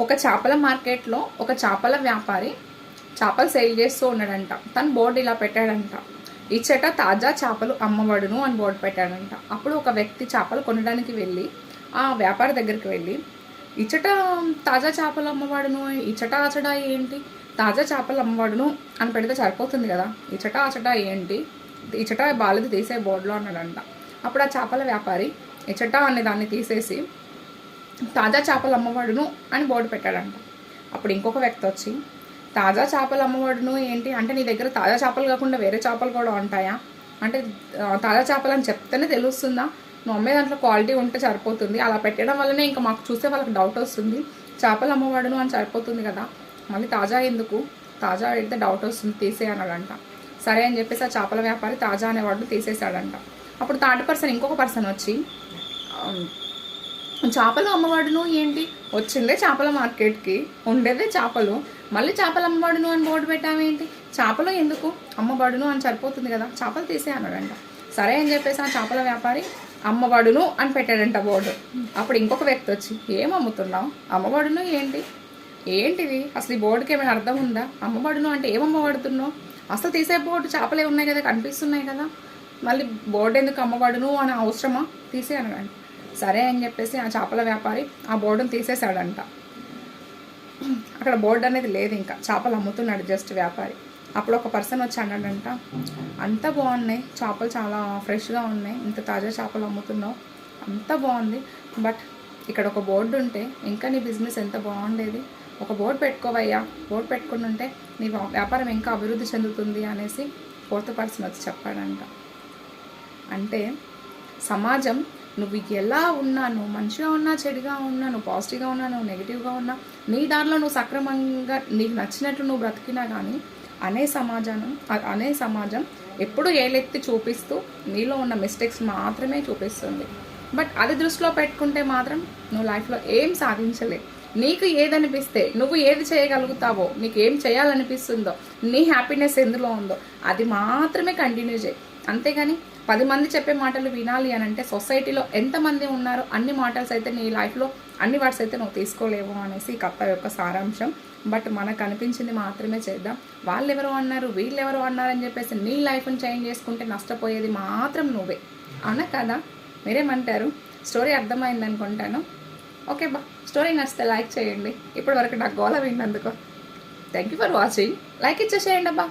ఒక చేపల మార్కెట్లో ఒక చేపల వ్యాపారి చేపలు సేల్ చేస్తూ ఉన్నాడంట. తను బోర్డు ఇలా పెట్టాడంట. ఇచ్చట తాజా చేపలు అమ్మబడును అని బోర్డు పెట్టాడంట. అప్పుడు ఒక వ్యక్తి చేపలు కొనడానికి వెళ్ళి ఆ వ్యాపారి దగ్గరికి వెళ్ళి ఇచ్చట తాజా చేపలు అమ్మవాడును ఇచ్చట అచట ఏంటి? తాజా చేపలు అమ్మబడును అని పెడితే సరిపోతుంది కదా. ఇచ్చట ఆచట ఏంటి? ఇచ్చట బాలది తీసే బోర్డులో అన్నాడంట. అప్పుడు ఆ చేపల వ్యాపారి ఇచ్చట అనే దాన్ని తీసేసి తాజా చేపలు అమ్మవాడును అని బోర్డు పెట్టాడంట. అప్పుడు ఇంకొక వ్యక్తి వచ్చి తాజా చేపలు అమ్మవాడును ఏంటి? అంటే నీ దగ్గర తాజా చేపలు కాకుండా వేరే చేపలు కూడా ఉంటాయా? అంటే తాజా చేపలు అని చెప్తేనే తెలుస్తుందా? నువ్వు అమ్మే దాంట్లో క్వాలిటీ ఉంటే సరిపోతుంది. అలా పెట్టడం వల్లనే ఇంకా మాకు చూసే వాళ్ళకి డౌట్ వస్తుంది. చేపలు అమ్మవాడును అని సరిపోతుంది కదా? మళ్ళీ తాజా ఎందుకు? తాజా అయితే డౌట్ వస్తుంది తీసే అన్నాడంట. సరే అని చెప్పేసి ఆ చేపల వ్యాపారి తాజా అనేవాడు తీసేశాడంట. అప్పుడు థర్డ్ పర్సన్ ఇంకొక పర్సన్ వచ్చి చేపలు అమ్మవాడును ఏంటి? వచ్చిందే చేపల మార్కెట్కి ఉండేదే చేపలు. మళ్ళీ చేపలు అమ్మవాడును అని బోర్డు పెట్టామేంటి చేపలు ఎందుకు? అమ్మవాడును అని సరిపోతుంది కదా చేపలు తీసే అన్నాడంట. సరే అని చెప్పేసి ఆ చేపల వ్యాపారి అమ్మవాడును అని పెట్టాడంట బోర్డు. అప్పుడు ఇంకొక వ్యక్తి వచ్చి ఏం అమ్ముతున్నావు? అమ్మవాడును ఏంటి? ఏంటిది? అసలు ఈ బోర్డుకి ఏమైనా అర్థం ఉందా? అమ్మవాడును అంటే ఏం అమ్మవాడుతున్నావు? అసలు తీసే బోర్డు చేపలే ఉన్నాయి కదా కనిపిస్తున్నాయి కదా. మళ్ళీ బోర్డు ఎందుకు అమ్మవాడును అని అవసరమా? తీసే అనగాని సరే అని చెప్పేసి ఆ చేపల వ్యాపారి ఆ బోర్డును తీసేశాడంట. అక్కడ బోర్డు అనేది లేదు ఇంకా. చేపలు అమ్ముతున్నాడు జస్ట్ వ్యాపారి. అప్పుడు ఒక పర్సన్ వచ్చి అన్నాడంట అంత బాగున్నాయి చేపలు చాలా ఫ్రెష్గా ఉన్నాయి. ఇంత తాజా చేపలు అమ్ముతున్నావు. అంత బాగుంది. బట్ ఇక్కడ ఒక బోర్డు ఉంటే ఇంకా నీ బిజినెస్ ఎంత బాగుండేది? ఒక బోర్డు పెట్టుకోవయ్యా. బోర్డు పెట్టుకుని ఉంటే నీ వ్యా- వ్యాపారం ఇంకా అభివృద్ధి చెందుతుంది అనేసి ఫోర్త్ పర్సన్ వచ్చి చెప్పాడంట. అంటే సమాజం నువ్వు ఎలా ఉన్నా నువ్వు మంచిగా ఉన్నా చెడుగా ఉన్నా నువ్వు పాజిటివ్గా ఉన్నా నువ్వు నెగిటివ్గా ఉన్నా నీ దారిలో నువ్వు సక్రమంగా నీకు నచ్చినట్లు నువ్వు బ్రతికినా కానీ అనే సమాజం అనే సమాజం ఎప్పుడు ఏలెత్తి చూపిస్తూ నీలో ఉన్న మిస్టేక్స్ మాత్రమే చూపిస్తుంది. బట్ అది దృష్టిలో పెట్టుకుంటే మాత్రం నువ్వు లైఫ్లో ఏం సాధించలే. నీకు ఏదనిపిస్తే నువ్వు ఏది చేయగలుగుతావో నీకు ఏం చేయాలనిపిస్తుందో నీ హ్యాపీనెస్ ఎందులో ఉందో అది మాత్రమే కంటిన్యూ చేయి. అంతేగాని పది మంది చెప్పే మాటలు వినాలి అని అంటే సొసైటీలో ఎంతమంది ఉన్నారో అన్ని మాటల్స్ అయితే నీ లైఫ్లో అన్ని వర్డ్స్ అయితే నువ్వు తీసుకోలేవు అనేసి ఈ కథ యొక్క సారాంశం. బట్ మనకు అనిపించింది మాత్రమే చేద్దాం. వాళ్ళు ఎవరు అన్నారు వీళ్ళు ఎవరు అన్నారని చెప్పేసి నీ లైఫ్ని చేంజ్ చేసుకుంటే నష్టపోయేది మాత్రం నువ్వే. అవునా కదా? మీరేమంటారు? స్టోరీ అర్థమైంది అనుకుంటాను. ఓకే బా. స్టోరీ నచ్చితే లైక్ చేయండి. ఇప్పటివరకు నాకు గోల విన్నందుకు. Thank you for watching like ఇచ్చేసేయండి అబ్బా.